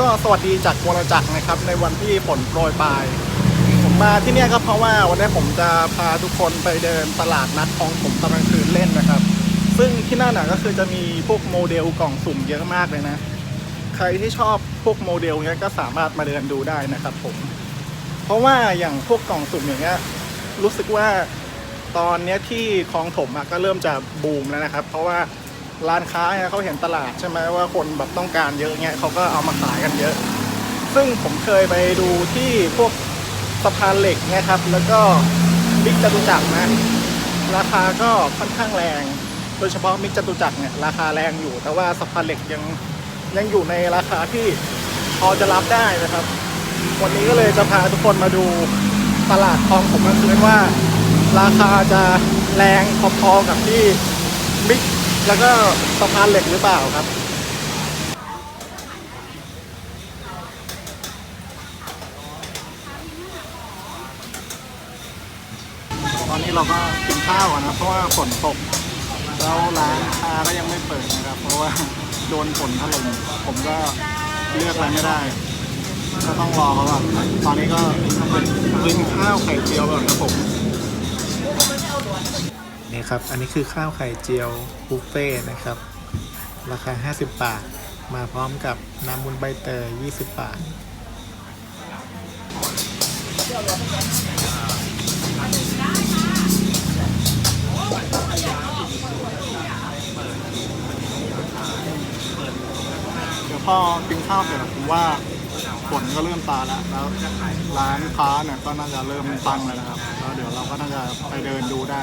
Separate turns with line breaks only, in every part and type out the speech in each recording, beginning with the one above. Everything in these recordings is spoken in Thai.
ก็สวัสดีจากวรจักรนะครับ ในวันที่ฝนโปรยปลาย ผมมาที่เนี่ยก็เพราะว่าวันนี้ผมจะพาทุกคนไปเดินตลาดนัดคลองผมตอนกลางคืนเล่นนะครับ ซึ่งที่นั่นน่ะก็คือจะมีพวกโมเดลกล่องสุ่มเยอะมากเลยนะ ใครที่ชอบพวกโมเดลเนี้ยก็สามารถมาเดินดูได้นะครับ ผม เพราะว่าอย่างพวกกล่องสุ่มอย่างเงี้ยรู้สึกว่าตอนเนี้ยที่คลองถมอะก็เริ่มจะบูมแล้วนะครับ เพราะว่า ร้านค้าเนี่ยเขาเห็นตลาดใช่ไหมว่าคนแบบต้องการเยอะเงี้ยเขาก็เอามาขายกันเยอะ ซึ่งผมเคยไปดูที่พวกสะพานเหล็กเนี่ยครับ แล้วก็บิ๊กจตุจักรนะราคาก็ค่อนข้างแรง โดยเฉพาะมิกจตุจักรเนี่ยราคาแรงอยู่ แต่ว่าสะพานเหล็กยังยังอยู่ในราคาที่พอจะรับได้นะครับ วันนี้ก็เลยจะพาทุกคนมาดูตลาดทองผมกลางคืนว่า ราคาจะแรงพอๆกับที่บิ๊ก แล้วก็สะพานเหล็กหรือเปล่าครับ ตอนนี้เราก็กินข้าวกันนะเพราะว่าฝนตก แล้วร้านค้าก็ยังไม่เปิดนะครับ เพราะว่าโดนฝนถล่มผมก็เลือกอะไรไม่ได้ ก็ต้องรอเขาก่อนตอนนี้ก็กินข้าวไข่เจียวก่อนครับผม
นี่ครับ อันนี้คือข้าวไข่เจียวบุฟเฟ่นะครับ ราคา 50 บาท มาพร้อมกับน้ำมุนใบเตย 20 บาท
เดี๋ยวพอกินข้าวเสร็จผมว่าฝนก็เริ่มตาแล้วแล้วร้านค้าเนี่ยก็น่าจะเริ่มตั้งแล้วนะครับ แล้วเดี๋ยวเราก็น่าจะไปเดินดูได้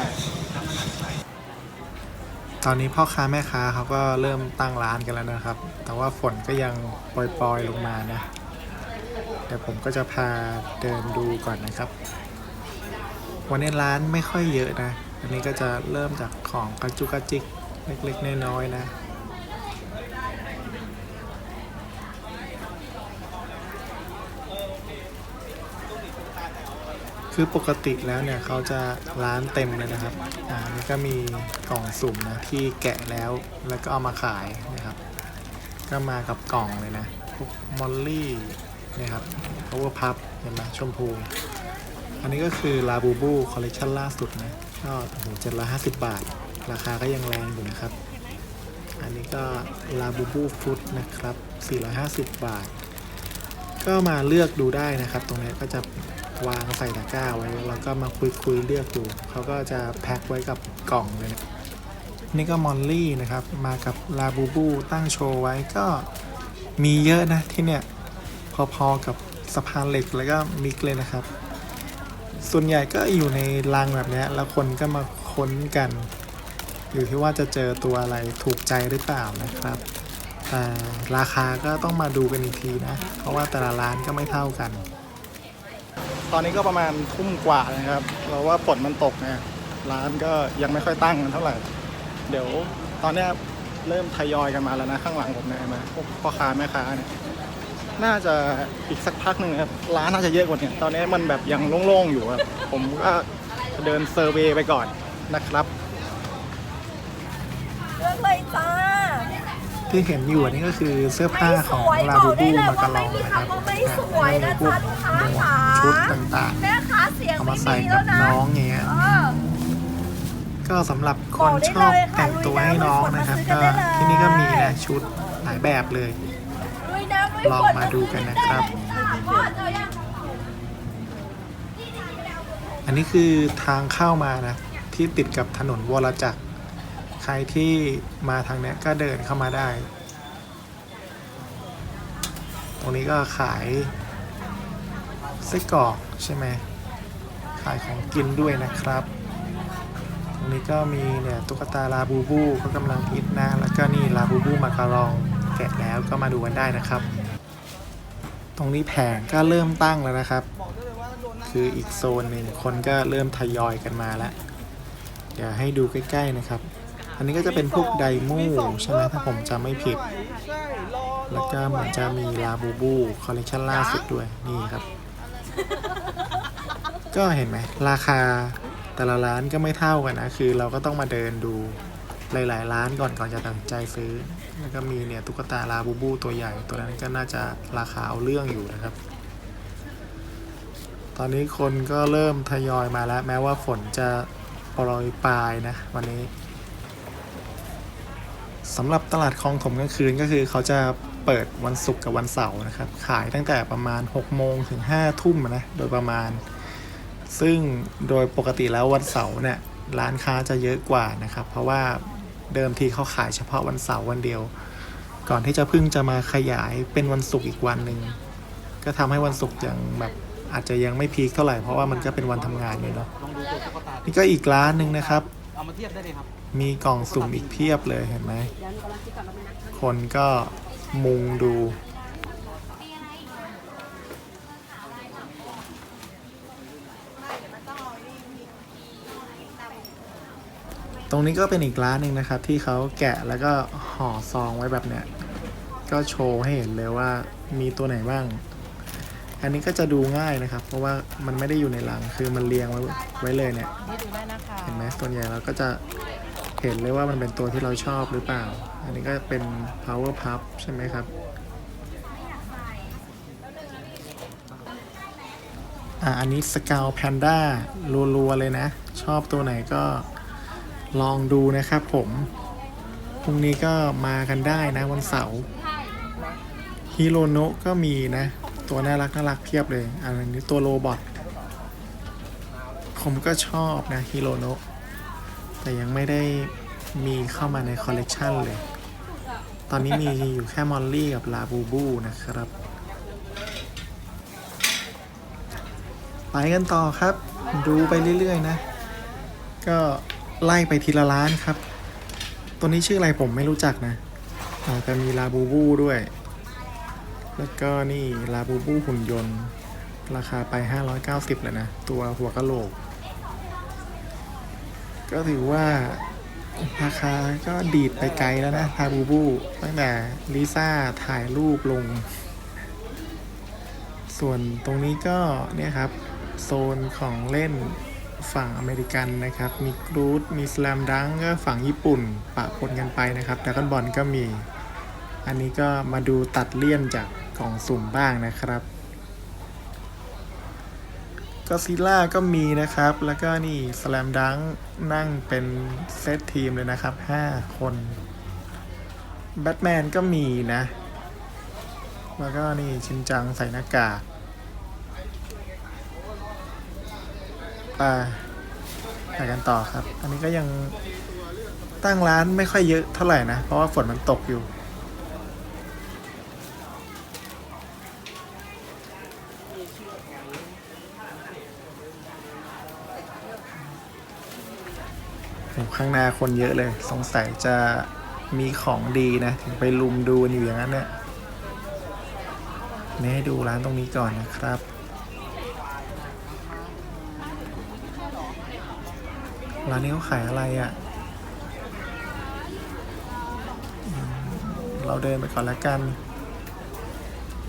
ตอนนี้พ่อค้าแม่ค้าเขาก็เริ่มตั้งร้านกันแล้วนะครับ แต่ว่าฝนก็ยังปล่อยๆลงมานะ เดี๋ยวผมก็จะพาเดินดูก่อนนะครับ วันนี้ร้านไม่ค่อยเยอะนะ อันนี้ก็จะเริ่มจากของกระจุกกระจิกเล็กๆน้อยๆนะ คือปกติแล้วเนี่ยเขาจะร้านเต็มเลยนะครับ อ่านี่ก็มีกล่องสุ่มนะที่แกะแล้วแล้วก็เอามาขายนะครับ ก็มากับกล่องเลยนะพวกมอลลี่นี่ยครับ power pup เห็นไหมชมพู อันนี้ก็คือลาบูบูคอลเลคชันล่าสุดนะก็โอ้โหเจ็ดร้อยห้าสิบบาท ราคาก็ยังแรงอยู่นะครับ อันนี้ก็ลาบูบูฟุตนะครับ 450 บาท ก็มาเลือกดูได้นะครับ ตรงนี้ก็จะ วางใส่ตะกร้าไว้ แล้วก็มาคุยคุยๆเลือกดูเขาก็จะแพ็คไว้กับกล่องเลยนะนี่ก็มอลลี่นะครับ มากับลาบูบูตั้งโชว์ไว้ก็มีเยอะนะที่เนี่ย พอๆกับสะพานเหล็กแล้วก็มิกเลยนะครับ ส่วนใหญ่ก็อยู่ในรังแบบนี้แล้วคนก็มาค้นกัน อยู่ที่ว่าจะเจอตัวอะไรถูกใจหรือเปล่านะครับแต่ราคาก็ต้องมาดูกันอีกทีนะ เพราะว่าแต่ละร้านก็ไม่เท่ากัน
ตอนนี้ก็ประมาณทุ่มกว่านะครับ เราว่าฝนมันตกนะร้านก็ยังไม่ค่อยตั้งกันเท่าไหร่ เดี๋ยวตอนนี้เริ่มทยอยกันมาแล้วนะข้างหลังผมนะมาพวกพ่อค้าแม่ค้าเนี่ยน่าจะอีกสักพักหนึ่งครับร้านน่าจะเยอะกว่านี้ตอนนี้มันแบบยังโล่งๆอยู่ครับผมก็เดินเซอร์เวย์ไปก่อนนะครับ
เลือกเลยจ้า
ที่เห็นอยู่อันนี้ก็คือเสื้อผ้าของ
ไม่สวย
ลา
บ
บู
อกได้
บู
เลย
มากะลอง
ว่าไม่มี
นะครับ
คำว่าไม่สวยนะ
พวก
จ๊ะลูกค้า
หมวก
จ๋า
ชุดต่าง
แม่ค้าเสีย
ๆ
ง
เอา
ไม่
มาใส่
มี
กั
แล้
บ
วนะ
น้องอย่างเงี้ย
เออ
ก็สำหรับค
บอนกได้
ชอบ
เลยค่ะ
แต่งตัวให้น้องนะครับ
ลุ
ก็
ยน้ำมาซื้อกันได้เลย
ที่นี่ก็มีนะชุดหลายแบบเลย
ลุยน้ำลุย
ลอง
ฝน
มาดูกันนะครับ
ได้เลยจ้าพ่อเจอยัง
อันนี้คือทางเข้ามานะ ที่ติดกับถนนวรจักรใครที่มาทางนี้ก็เดินเข้ามาได้ ตรงนี้ก็ขายไส้กรอกใช่ไหมขายของกินด้วยนะครับ ตรงนี้ก็มีเนี่ยตุ๊กตาลาบูบูก็กำลังฮิตนะ แล้วก็นี่ลาบูบูมาการองแกะแล้วก็มาดูกันได้นะครับ ตรงนี้แผงก็เริ่มตั้งแล้วนะครับ คืออีกโซนหนึ่งคนก็เริ่มทยอยกันมาแล้วเดี๋ยวให้ดูใกล้ ๆ นะครับ อันนี้ก็จะเป็นพวกไดมูใช่ไหมถ้าผมจำไม่ผิด แล้วก็เหมือนจะมีลาบูบูคอลเลคชันล่าสุดด้วยนี่ครับ ก็เห็นไหมราคาแต่ละร้านก็ไม่เท่ากันนะ คือเราก็ต้องมาเดินดูหลาย ๆ ร้านก่อนก่อนจะตัดสินใจซื้อ แล้วก็มีเนี่ยตุ๊กตาลาบูบูตัวใหญ่ ตัวนั้นก็น่าจะราคาเอาเรื่องอยู่นะครับ ตอนนี้คนก็เริ่มทยอยมาแล้ว แม้ว่าฝนจะโปรยปลายนะ วันนี้ สำหรับตลาดคลองถมกลางคืนก็คือเขาจะเปิดวันศุกร์กับวันเสาร์นะครับ ขายตั้งแต่ประมาณ 6 โมงถึง 5 ทุ่มนะ โดยประมาณ ซึ่งโดยปกติแล้ววันเสาร์เนี่ยร้านค้าจะเยอะกว่านะครับ เพราะว่าเดิมทีเขาขายเฉพาะวันเสาร์วันเดียว ก่อนที่จะพิ่งจะมาขยายเป็นวันศุกร์อีกวันหนึ่งก็ทำให้วันศุกร์ยังแบบอาจจะยังไม่พีคเท่าไหร่เพราะว่ามันก็เป็นวันทำงานอยู่เนาะนี่ก็อีกร้านหนึ่งนะครับ
เอามาเทียบได้เลยครับ
มีกล่องสุ่มอีกเพียบเลยเห็นไหม คนก็มุงดู ตรงนี้ก็เป็นอีกร้านหนึ่งนะครับ ที่เขาแกะแล้วก็ห่อซองไว้แบบเนี้ย ก็โชว์ให้เห็นเลยว่ามีตัวไหนบ้าง อันนี้ก็จะดูง่ายนะครับ เพราะว่ามันไม่ได้อยู่ในลังคือมันเรียงไว้ไว้เลยเนี่ย
นี่ดูได้นะคะ
เห็นไหมส่วนใหญ่เราก็จะเห็นเลยว่ามันเป็นตัวที่เราชอบหรือเปล่า อันนี้ก็เป็น power puff ใช่ไหมครับอ่าอันนี้ scout panda รัว ๆ เลยนะ ชอบตัวไหนก็ลองดูนะครับผมพรุ่งนี้ก็มากันได้นะวันเสาร์ฮิโรโนะก็มีนะ ตัวน่ารักน่ารักเพียบเลยอันนี้ตัวโรบอทผมก็ชอบนะฮิโรโนะแต่ยังไม่ได้มีเข้ามาในคอลเลกชันเลย ตอนนี้มีอยู่แค่มอลลี่กับลาบูบูนะครับ ไปกันต่อครับ ดูไปเรื่อยๆนะ ก็ไล่ไปทีละร้านครับ ตัวนี้ชื่ออะไรผมไม่รู้จักนะอาแต่มีลาบูบูด้วย แล้วก็นี่ลาบูบูหุ่นยนต์ ราคาไป 590เลยนะ ตัวหัวกะโหลก ก็ถือว่าราคาก็ดีดไปไกลแล้วนะลาบูบูตั้งแต่ลิซ่าถ่ายรูปลง ส่วนตรงนี้ก็เนี่ยครับ โซนของเล่นฝั่งอเมริกันนะครับ มีกรูดมีสแลมดังก็ฝั่งญี่ปุ่นปะปนกันไปนะครับแต่กันบอลก็มี อันนี้ก็มาดูตัดเลี่ยนจาก กล่องสุ่มบ้างนะครับก็ซิล่าก็มีนะครับ แล้วก็นี่สแลมดังนั่งเป็นเซตทีมเลยนะครับ 5 คนแบทแมนก็มีนะ แล้วก็นี่ชินจังใส่หน้ากากไปไปกันต่อครับ อันนี้ก็ยังตั้งร้านไม่ค่อยเยอะเท่าไหร่นะ เพราะว่าฝนมันตกอยู่ ข้างหน้าคนเยอะเลย สงสัยจะมีของดีนะ ถึงไปลุมดูอยู่อย่างนั้นเนี่ยนี่ให้ดูร้านตรงนี้ก่อนนะครับ ร้านนี้เขาขายอะไรอะ่ะ เราเดินไปก่อนละกัน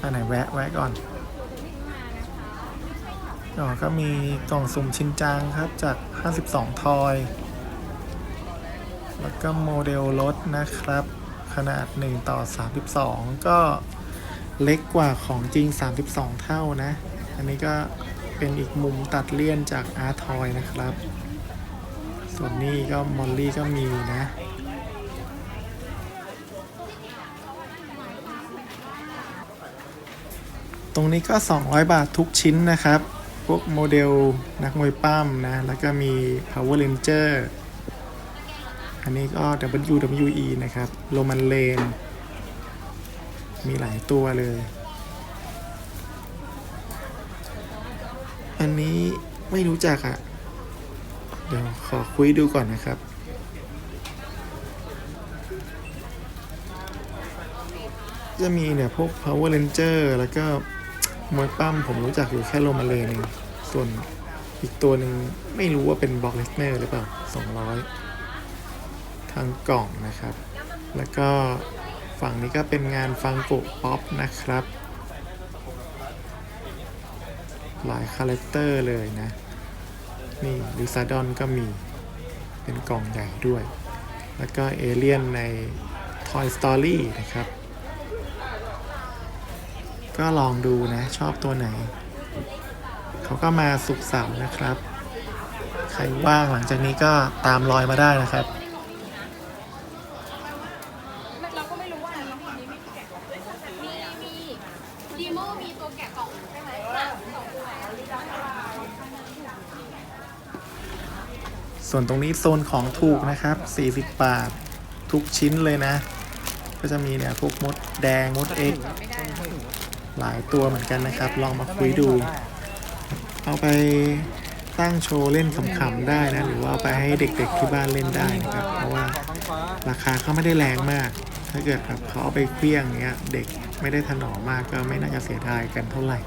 อันไหนแวะแวะก่อนอ๋อก็มีกล่องสุ่มชินจังครับจาก 52 ทอย แล้วก็โมเดลรถนะครับ ขนาด 1 ต่อ 32 ก็เล็กกว่าของจริง 32 เท่านะ อันนี้ก็เป็นอีกมุมตัดเลี่ยนจากอาร์ทอยนะครับ ส่วนนี้ก็มอลลี่ก็มีนะตรงนี้ก็ 200 บาททุกชิ้นนะครับ พวกโมเดลนักมวยปั้มนะ แล้วก็มี Power Ranger อันนี้ก็ WWE นะครับโรมันเลนมีหลายตัวเลย อันนี้ไม่รู้จักอะ่ะ เดี๋ยวขอคุยดูก่อนนะครับ จะมีเนี่ยพวก Power Ranger แล้วก็มวยปั้มผมรู้จักอยู่แค่โรมาเลนเองส่วนอีกตัวหนึ่งไม่รู้ว่าเป็นบล็อกเลสเนอร์หรือเปล่า 200 ทางกล่องนะครับ แล้วก็ฝั่งนี้ก็เป็นงานฟังโกะป๊อปนะครับ หลายคาแรคเตอร์เลยนะ นี่ลิซาดอนก็มีเป็นกล่องใหญ่ด้วย แล้วก็เอเลียนใน Toy Story นะครับ ก็ลองดูนะ ชอบตัวไหน เขาก็มาสุกเสาร์นะครับ ใครว่างหลังจากนี้ก็ตามรอยมาได้นะครับ
เราก็ไม่รู้ว่าน้องคนนี้มีแกะกล่องมีมีดีโมมีตัวแกะกล่องใช่ไหมสองตัว
ส่วนตรงนี้โซนของถูกนะครับ 40 บาท ทุกชิ้นเลยนะ ก็จะมีเนี่ยพวกมดแดงมดเอ็กหลายตัวเหมือนกันนะครับ ลองมาคุยดู เอาไปตั้งโชว์เล่นขำๆได้นะ หรือว่าเอาไปให้เด็กๆที่บ้านเล่นได้นะครับ เพราะว่าราคาเขาไม่ได้แรงมาก ถ้าเกิดแบบเขาเอาไปเคลี้ยงเงี้ย เด็กไม่ได้ถนอมมากก็ไม่น่าจะเสียดายกันเท่าไหร่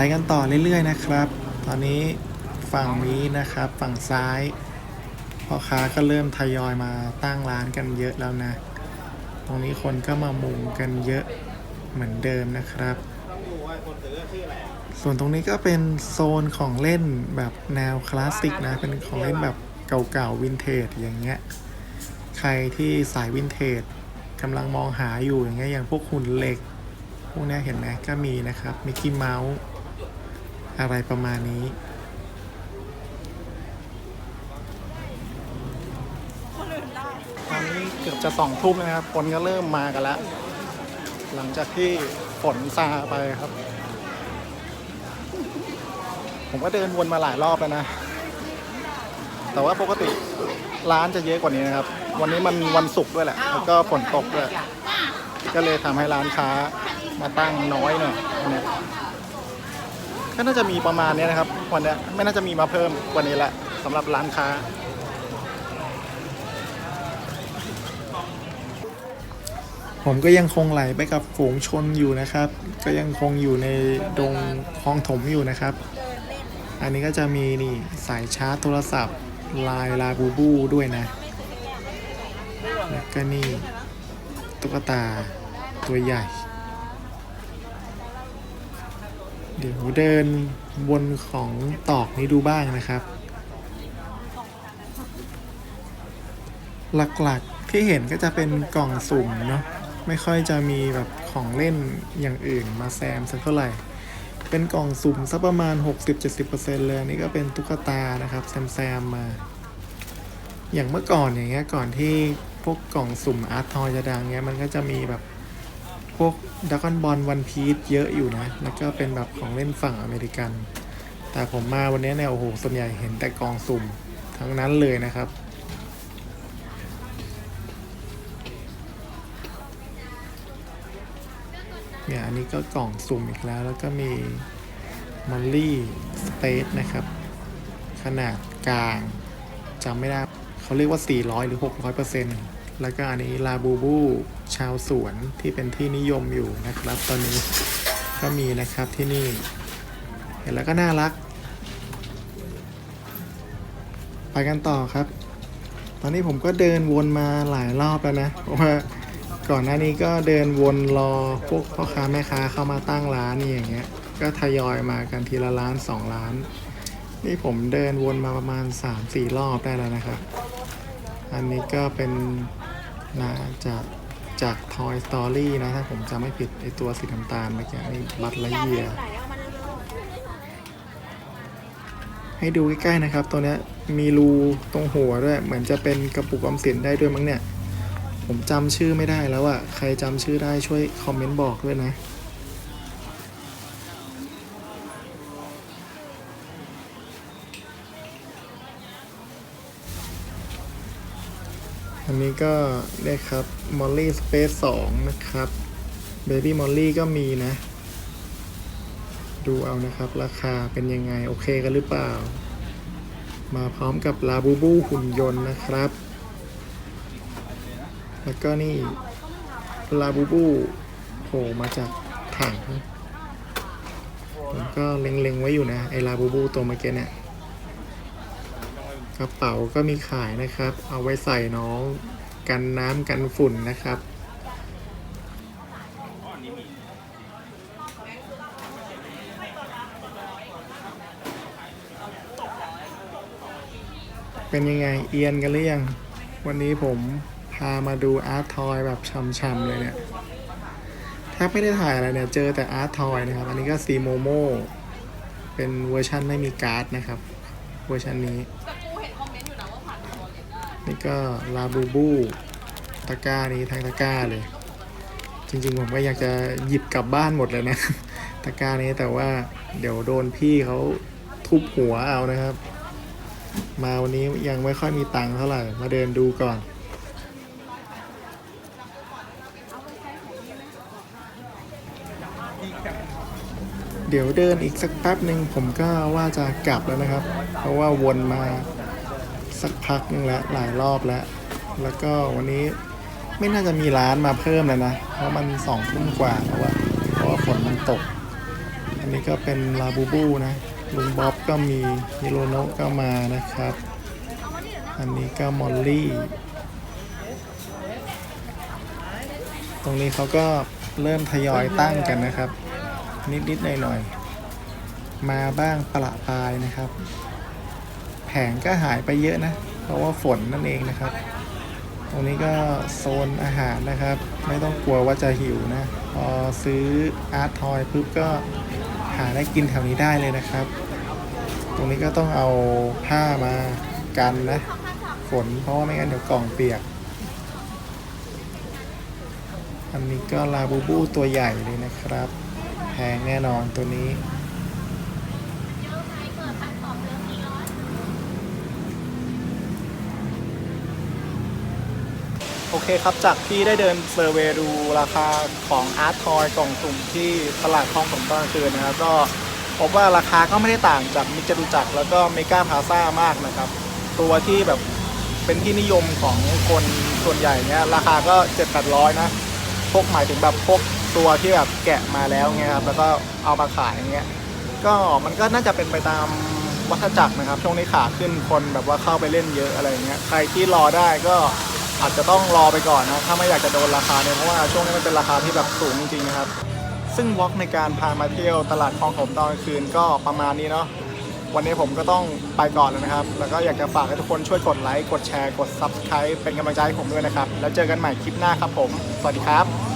ไปกันต่อเรื่อยๆนะครับ ตอนนี้ฝั่งนี้นะครับฝั่งซ้ายพ่อค้าก็เริ่มทยอยมาตั้งร้านกันเยอะแล้วนะ ตรงนี้คนก็มามุงกันเยอะเหมือนเดิมนะครับ ส่วนตรงนี้ก็เป็นโซนของเล่นแบบแนวคลาสสิกนะ เป็นของเล่นแบบเก่าๆวินเทจอย่างเงี้ย ใครที่สายวินเทจกำลังมองหาอยู่อย่างเงี้ยอย่างพวกหุ่นเหล็ก พวกนี้เห็นไหมก็มีนะครับมิกกี้เมาส์ อะไรประมาณนี้
ตอนนี้เกือบจะสองทุ่มแล้วนะครับ คนก็เริ่มมากันแล้ว หลังจากที่ฝนซาไปครับ ผมก็เดินวนมาหลายรอบแล้วนะ แต่ว่าปกติร้านจะเยอะกว่านี้นะครับ วันนี้มันวันศุกร์ด้วยแหละ แล้วก็ฝนตกด้วย ก็เลยทำให้ร้านค้ามาตั้งน้อยหน่อยวันนี้ ก็น่าจะมีประมาณนี้นะครับวันนี้ไม่น่าจะมีมาเพิ่มกว่านี้ละสำหรับร้านค้า
ผมก็ยังคงไหลไปกับฝูงชนอยู่นะครับ ก็ยังคงอยู่ในดงคลองถมอยู่นะครับ อันนี้ก็จะมีนี่สายชาร์จโทรศัพท์ลายลาบูบูด้วยนะแล้วก็นี่ตุ๊กตาตัวใหญ่ เดี๋ยวเดินบนของตอกนี้ดูบ้างนะครับ หลักๆที่เห็นก็จะเป็นกล่องสุ่มเนาะไม่ค่อยจะมีแบบของเล่นอย่างอื่นมาแซมสักเท่าไหร่ เป็นกล่องสุ่มสักประมาณ 60-70%เลยอันนี่ก็เป็นตุ๊กตานะครับแซมแซมๆมา อย่างเมื่อก่อนอย่างเงี้ยก่อนที่พวกกล่องสุ่มอาร์ตทอยจะดังเงี้ยมันก็จะมีแบบ พวกดักอนบอลวันพีซเยอะอยู่นะ แล้วก็เป็นแบบของเล่นฝั่งอเมริกัน แต่ผมมาวันนี้เนี่ยโอ้โหส่วนใหญ่เห็นแต่กล่องสุ่ม ทั้งนั้นเลยนะครับเนี่ยอันนี้ก็กล่องสุ่มอีกแล้ว แล้วก็มีมอลลี่สเปซนะครับ ขนาดกลางจำไม่ได้ เขาเรียกว่า 400 หรือ 600เปอร์เซ็นต์ แล้วก็อันนี้ลาบูบูชาวสวนที่เป็นที่นิยมอยู่นะครับ ตอนนี้ก็มีนะครับที่นี่ เห็นแล้วก็น่ารัก ไปกันต่อครับ ตอนนี้ผมก็เดินวนมาหลายรอบแล้วนะเพราะว่าก่อนหน้านี้ก็เดินวนรอพวกพ่อค้าแม่ค้าเข้ามาตั้งร้านนี่อย่างเงี้ย ก็ทยอยมากันทีละร้านสองร้าน นี่ผมเดินวนมาประมาณ3-4รอบได้แล้วนะครับ อันนี้ก็เป็น นะจากจาก Toy Story นะ ถ้าผมจำไม่ผิดไอตัวสีน้ำตาลเมื่อกี้นี่บัตไลเยียให้ดูใกล้ๆนะครับ ตัวนี้มีรูตรงหัวด้วย เหมือนจะเป็นกระปุกออมสินได้ด้วยมั้งเนี่ย ผมจำชื่อไม่ได้แล้วอะใครจำชื่อได้ช่วยคอมเมนต์บอกด้วยนะ อันนี้ก็ได้ครับ Molly Space 2 นะครับ Baby Molly ก็มีนะ ดูเอานะครับ ราคาเป็นยังไง โอเคกันหรือเปล่า มาพร้อมกับลาบูบูหุ่นยนต์นะครับ แล้วก็นี่ลาบูบูโผล่มาจากถังผมก็เล็งๆไว้อยู่นะ ไอลาบูบูตัวเมื่อกี้เนี่ย กระเป๋าก็มีขายนะครับ เอาไว้ใส่น้องกันน้ำกันฝุ่นนะครับ เป็นยังไงเอียนกันหรือยัง วันนี้ผมพามาดูอาร์ตทอยแบบช่ำๆเลยเนี่ยแทบไม่ได้ถ่ายอะไรเนี่ย เจอแต่อาร์ตทอยนะครับ อันนี้ก็ซีโมโมเป็นเวอร์ชันไม่มีการ์ดนะครับ เวอร์ชันนี้
นี่ก็
ลาบูบูตะก้านี้ทั้งตะก้าเลย จริงๆผมก็อยากจะหยิบกลับบ้านหมดเลยนะตะก้านี้แต่ว่าเดี๋ยวโดนพี่เขาทุบหัวเอานะครับ มาวันนี้ยังไม่ค่อยมีตังค์เท่าไหร่ มาเดินดูก่อนเดี๋ยวเดินอีกสักแป๊บหนึ่งผมก็ว่าจะกลับแล้วนะครับ เพราะว่าวนมา สักพักนึงแล้วหลายรอบแล้ว แล้วก็วันนี้ไม่น่าจะมีร้านมาเพิ่มแล้วนะ เพราะมันสองทุ่มกว่าแล้วอะเพราะว่าฝนมันตก อันนี้ก็เป็นลาบูบูนะ ลุงบ๊อบก็มีฮิโรโนะก็มานะครับ อันนี้ก็มอลลี่ ตรงนี้เขาก็เริ่มทยอยตั้งกันนะครับ นิดๆหน่อยๆ มาบ้างประปายนะครับ แผงก็หายไปเยอะนะ เพราะว่าฝนนั่นเองนะครับ ตรงนี้ก็โซนอาหารนะครับ ไม่ต้องกลัวว่าจะหิวนะ พอซื้ออาร์ตทอยปุ๊บก็หาได้กินแถวนี้ได้เลยนะครับ ตรงนี้ก็ต้องเอาผ้ามากันนะฝนเพราะว่าไม่งั้นเดี๋ยวกล่องเปียก อันนี้ก็ลาบูบูตัวใหญ่เลยนะครับ แพงแน่นอนตัวนี้
โอเคครับ จากที่ได้เดินเซอร์เวดูราคาของอาร์ตทอยกล่องสุ่มที่ตลาดคลองผมตอนกลางคืนนะครับ ก็พบว่าราคาก็ไม่ได้ต่างจากมิจรุจักรแล้วก็เมกาพาซ่ามากนะครับ ตัวที่แบบเป็นที่นิยมของคนส่วนใหญ่เนี้ยราคาก็เจ็ดแปดร้อยนะพวกหมายถึงแบบพวกตัวที่แบบแกะมาแล้วเงี้ยครับแล้วก็เอามาขายอย่างเงี้ยก็มันก็น่าจะเป็นไปตามวัฏจักรนะครับช่วงนี้ขาขึ้นคนแบบว่าเข้าไปเล่นเยอะอะไรเงี้ยใครที่รอได้ก็ อาจจะต้องรอไปก่อนนะถ้าไม่อยากจะโดนราคาเนี่ยเพราะว่าช่วงนี้มันเป็นราคาที่แบบสูงจริงๆนะครับ ซึ่งวอล์กในการพามาเที่ยวตลาดคลองถมตอนกลางคืนก็ประมาณนี้เนาะวันนี้ผมก็ต้องไปก่อนแล้วนะครับ แล้วก็อยากจะฝากให้ทุกคนช่วยกดไลค์ กดแชร์ กด Subscribe เป็นกำลังใจให้ผมด้วยนะครับ แล้วเจอกันใหม่คลิปหน้าครับผม สวัสดีครับ